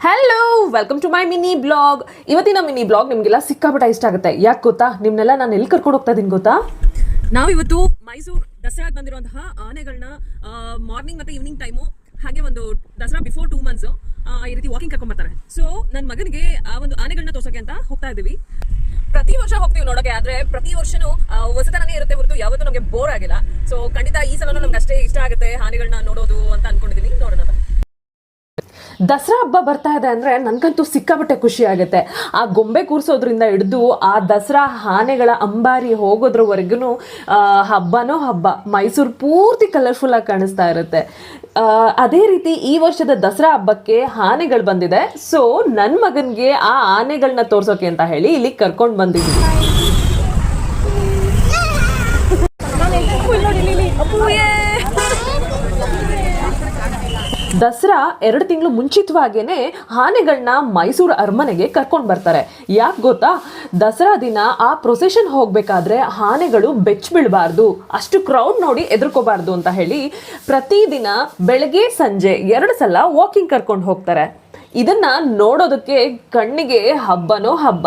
Hello welcome to my mini blog ಇವತ್ತಿನ mini blog ನಿಮಗೆಲ್ಲ ಸಿಕ್ಕಾಪಟ್ಟ ಇಷ್ಟ ಆಗುತ್ತೆ. ಯಾಕೆ ಗೊತ್ತಾ? ನಿಮ್ನೆಲ್ಲ ನಾನು ಎಲ್ಲಿ ಕರ್ಕೊಂಡು ಹೋಗ್ತಾ ಇದ್ದೀನಿ ಗೊತ್ತಾ? ನಾವಿವತ್ತು ಮೈಸೂರು ದಸರಾಗೆ ಬಂದಿರುವಂತಹ ಆನೆಗಳನ್ನ ಮಾರ್ನಿಂಗ್ ಮತ್ತೆ ಈವ್ನಿಂಗ್ ಟೈಮು ಹಾಗೆ ಒಂದು ದಸರಾ ಬಿಫೋರ್ ಟೂ ಮಂತ್ಸ್ ಈ ರೀತಿ ವಾಕಿಂಗ್ ಕರ್ಕೊಂಡ್ ಬರ್ತಾರೆ. ಸೊ ನನ್ನ ಮಗನಿಗೆ, ಆ, ಒಂದು ಆನೆಗಳನ್ನ ತೋರ್ಸೋಕೆ ಅಂತ ಹೋಗ್ತಾ ಇದೀವಿ ಪ್ರತಿ ವರ್ಷ ಹೋಗ್ತೀವಿ ನೋಡೋಕೆ, ಆದ್ರೆ ಪ್ರತಿ ವರ್ಷನೂ ಹೊಸತನೇ ಇರುತ್ತೆ ಹೊರತು ಯಾವತ್ತೂ ನಮಗೆ ಬೋರ್ ಆಗಿಲ್ಲ. ಸೊ ಖಂಡಿತ ಈ ಸಲನೂ ನಮ್ಗೆ ಅಷ್ಟೇ ಇಷ್ಟ ಆಗುತ್ತೆ ಆನೆಗಳನ್ನ ನೋಡೋದು ಅಂತ ಬನ್ನಿ. ದಸರಾ ಹಬ್ಬ ಬರ್ತಾ ಇದೆ ಅಂದರೆ ನನಗಂತೂ ಸಿಕ್ಕಾಪಟ್ಟೆ ಖುಷಿ ಆಗುತ್ತೆ. ಆ ಗೊಂಬೆ ಕೂರಿಸೋದ್ರಿಂದ ಹಿಡಿದು ಆ ದಸರಾ ಆನೆಗಳ ಅಂಬಾರಿ ಹೋಗೋದ್ರವರೆಗೂ ಹಬ್ಬನೋ ಹಬ್ಬ, ಮೈಸೂರು ಪೂರ್ತಿ ಕಲರ್ಫುಲ್ಲಾಗಿ ಕಾಣಿಸ್ತಾ ಇರುತ್ತೆ. ಅದೇ ರೀತಿ ಈ ವರ್ಷದ ದಸರಾ ಹಬ್ಬಕ್ಕೆ ಆನೆಗಳು ಬಂದಿದೆ. ಸೊ ನನ್ನ ಮಗನಿಗೆ ಆ ಆನೆಗಳನ್ನ ತೋರ್ಸೋಕೆ ಅಂತ ಹೇಳಿ ಇಲ್ಲಿ ಕರ್ಕೊಂಡು ಬಂದಿದ್ದೀವಿ ದಸರಾ ಎರಡು ತಿಂಗಳು ಮುಂಚಿತವಾಗೇನೆ ಆನೆಗಳನ್ನ ಮೈಸೂರು ಅರಮನೆಗೆ ಕರ್ಕೊಂಡು ಬರ್ತಾರೆ. ಯಾಕೆ ಗೊತ್ತಾ? ದಸರಾ ದಿನ ಆ ಪ್ರೊಸೆಷನ್ ಹೋಗಬೇಕಾದ್ರೆ ಆನೆಗಳು ಬೆಚ್ಚ ಬೀಳಬಾರ್ದು ಅಷ್ಟು ಕ್ರೌಡ್ ನೋಡಿ ಎದುರ್ಕೋಬಾರ್ದು ಅಂತ ಹೇಳಿ ಪ್ರತಿದಿನ ಬೆಳಗ್ಗೆ, ಸಂಜೆ ಎರಡು ಸಲ ವಾಕಿಂಗ್ ಕರ್ಕೊಂಡು ಹೋಗ್ತಾರೆ. ಇದನ್ನ ನೋಡೋದಕ್ಕೆ ಕಣ್ಣಿಗೆ ಹಬ್ಬನೋ ಹಬ್ಬ.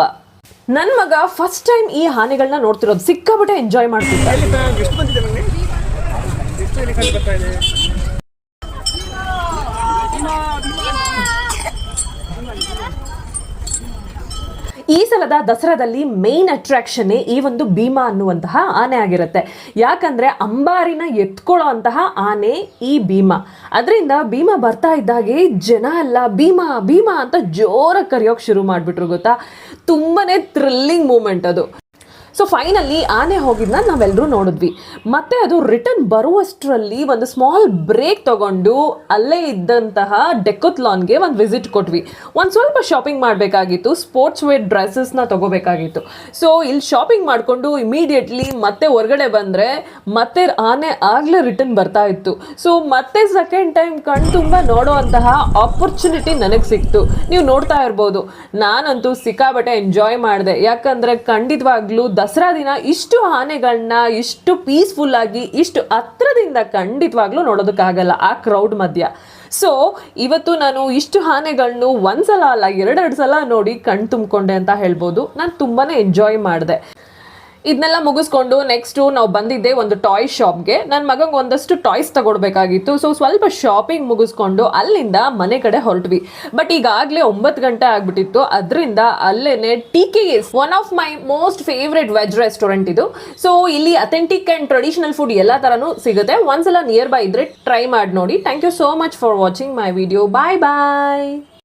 ನನ್ನ ಮಗ ಫಸ್ಟ್ ಟೈಮ್ ಈ ಆನೆಗಳನ್ನ ನೋಡ್ತಿರೋದು ಸಿಕ್ಕಾಬಿಟ್ಟೆ ಎಂಜಾಯ್ ಮಾಡ್ತಿದ್ದ ಎಷ್ಟು ಬಂದಿದೆ ನನಗೆ ಎಷ್ಟು ಇಲ್ಲಿ ಕಂಡು ಬರ್ತಾ ಇದೆ ಈ ಸಲದ ದಸರಾದಲ್ಲಿ ಮೇನ್ ಅಟ್ರಾಕ್ಷನ್ನೇ ಈ ಒಂದು ಭೀಮಾ ಅನ್ನುವಂತಹ ಆನೆ ಆಗಿರುತ್ತೆ. ಯಾಕಂದ್ರೆ ಅಂಬಾರಿನ ಎತ್ಕೊಳ್ಳೋ ಅಂತಹ ಆನೆ ಈ ಭೀಮಾ. ಅದರಿಂದ ಭೀಮಾ ಬರ್ತಾ ಇದ್ದಾಗೆ ಜನ ಎಲ್ಲ ಭೀಮಾ ಭೀಮಾ ಅಂತ ಜೋರಾಗಿ ಕರೆಯೋಕೆ ಶುರು ಮಾಡಿಬಿಟ್ರು ಗೊತ್ತಾ? ತುಂಬಾನೇ ಥ್ರಿಲ್ಲಿಂಗ್ ಮೂಮೆಂಟ್ ಅದು. ಸೊ ಫೈನಲಿ ಆನೆ ಹೋಗಿದ್ನ ನಾವೆಲ್ಲರೂ ನೋಡಿದ್ವಿ. ಮತ್ತೆ ಅದು ರಿಟರ್ನ್ ಬರುವಷ್ಟರಲ್ಲಿ ಒಂದು ಸ್ಮಾಲ್ ಬ್ರೇಕ್ ತಗೊಂಡು ಅಲ್ಲೇ ಇದ್ದಂತಹ ಡೆಕೋತ್ಲಾನ್ಗೆ ಒಂದು ವಿಸಿಟ್ ಕೊಟ್ವಿ. ಒಂದು ಸ್ವಲ್ಪ ಶಾಪಿಂಗ್ ಮಾಡಬೇಕಾಗಿತ್ತು ಸ್ಪೋರ್ಟ್ಸ್ ವೇರ್ ಡ್ರೆಸ್ಸಸ್ನ ತಗೋಬೇಕಾಗಿತ್ತು. ಸೊ ಇಲ್ಲಿ ಶಾಪಿಂಗ್ ಮಾಡಿಕೊಂಡು ಇಮಿಡಿಯೇಟ್ಲಿ ಮತ್ತೆ ಹೊರಗಡೆ ಬಂದರೆ ಮತ್ತೆ ಆನೆ ಆಗಲೇ ರಿಟರ್ನ್ ಬರ್ತಾ ಇತ್ತು. ಸೊ ಮತ್ತೆ ಸೆಕೆಂಡ್ ಟೈಮ್ ಕಣ್ ತುಂಬ ನೋಡೋ ಅಂತಹ ಆಪರ್ಚುನಿಟಿ ನನಗೆ ಸಿಕ್ತು. ನೀವು ನೋಡ್ತಾ ಇರ್ಬೋದು. ನಾನಂತೂ ಸಿಕ್ಕಾಬಟ್ಟೆ ಎಂಜಾಯ್ ಮಾಡಿದೆ. ಯಾಕಂದರೆ ಖಂಡಿತವಾಗ್ಲೂ ದಸರಾ ದಿನ ಇಷ್ಟು ಆನೆಗಳನ್ನ ಇಷ್ಟು ಪೀಸ್ಫುಲ್ ಆಗಿ ಇಷ್ಟು ಹತ್ರದಿಂದ ಖಂಡಿತವಾಗ್ಲೂ ನೋಡೋದಕ್ಕಾಗಲ್ಲ ಆ ಕ್ರೌಡ್ ಮಧ್ಯ. ಸೊ ಇವತ್ತು ನಾನು ಇಷ್ಟು ಆನೆಗಳನ್ನು ಒಂದ್ಸಲ ಅಲ್ಲ, ಎರಡೆರಡು ಸಲ ನೋಡಿ ಕಣ್ ತುಂಬಿಕೊಂಡೆ ಅಂತ ಹೇಳ್ಬೋದು. ನಾನು ತುಂಬಾನೇ ಎಂಜಾಯ್ ಮಾಡಿದೆ. ಇದನ್ನೆಲ್ಲ ಮುಗಿಸ್ಕೊಂಡು ನೆಕ್ಸ್ಟು ನಾವು ಬಂದಿದ್ದೆ ಒಂದು ಟಾಯ್ ಶಾಪ್ಗೆ ನನ್ನ ಮಗಂಗೆ ಒಂದಷ್ಟು ಟಾಯ್ಸ್ ತಗೊಡ್ಬೇಕಾಗಿತ್ತು. ಸೊ ಸ್ವಲ್ಪ ಶಾಪಿಂಗ್ ಮುಗಿಸ್ಕೊಂಡು ಅಲ್ಲಿಂದ ಮನೆ ಕಡೆ ಹೊರಟ್ವಿ. ಬಟ್ ಈಗಾಗಲೇ ಒಂಬತ್ತು ಗಂಟೆ ಆಗ್ಬಿಟ್ಟಿತ್ತು. ಅದರಿಂದ ಅಲ್ಲೇ T K S one of my most favourite veg restaurant ಇದು. ಸೊ ಇಲ್ಲಿ ಅಥೆಂಟಿಕ್ ಆ್ಯಂಡ್ ಟ್ರೆಡಿಷನಲ್ ಫುಡ್ ಎಲ್ಲ ಥರನೂ ಸಿಗುತ್ತೆ. ಒಂದ್ಸಲ ನಿಯರ್ ಬೈ ಇದ್ರೆ ಟ್ರೈ ಮಾಡಿ ನೋಡಿ. Thank you so much for watching my video bye bye